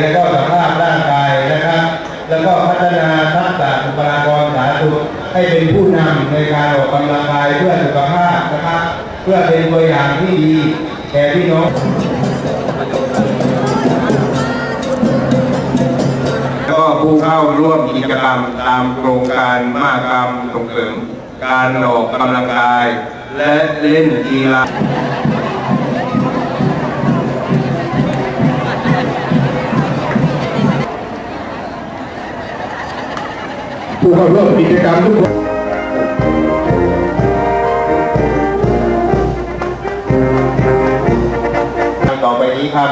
แล้วก็สภาพร่างกายนะครับ แล้วก็พัฒนาทักษะบุคลากรสาธารณสุขให้เป็นผู้นำในการออกกำลังกายเพื่อสุขภาพนะครับ เพื่อเป็นตัวอย่างที่ดีแก่พี่น้องแล้วก็ผู้เข้าร่วมกิจกรรมตามโครงการมากรรมส่งเสริมการออกกำลังกาย และเล่นกีฬา ผู้เข้าร่วมกิจกรรมทุกคนต่อไปนี้ครับ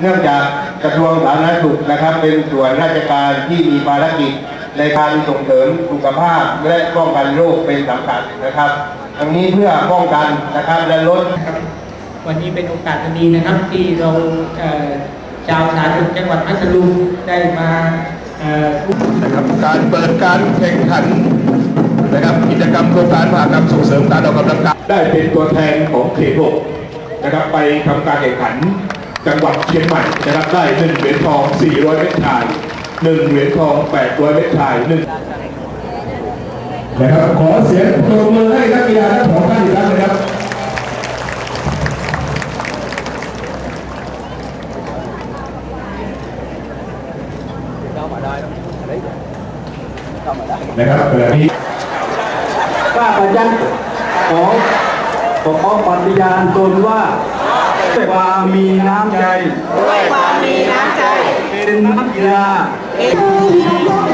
เนื่องจากกระทรวงสาธารณสุขนะครับ เป็นส่วนราชการที่มีภารกิจในการส่งเสริมสุขภาพและป้องกันโรคเป็นสำคัญนะครับทั้งนี้เพื่อป้องกันนะครับและลดวันนี้เป็นโอกาสอันดีนะครับที่เราชาวสาธารณสุขจังหวัดพัทลุงได้มา นะครับการเปิดการแข่งขันนะครับกิจกรรมโครงการมหากรรมส่งเสริมการออกกำลังกายได้เป็นตัวแทนของเขตหกนะครับไปทำการแข่งขันจังหวัดเชียงใหม่นะครับได้หนึ่งเหรียญทอง 400 เมตรชายหนึ่งเหรียญทอง 800 เมตรชายหนึ่งนะครับขอเสียงปรบมือให้นักกีฬาทั้งสองท่านอีกครั้งนะครับ นะครับแบบนี้ข้าพเจ้าขอขอขอปฏิญาณตนว่าด้วยความมีน้ำใจด้วยความมีน้ำใจเป็นนักกีฬาเ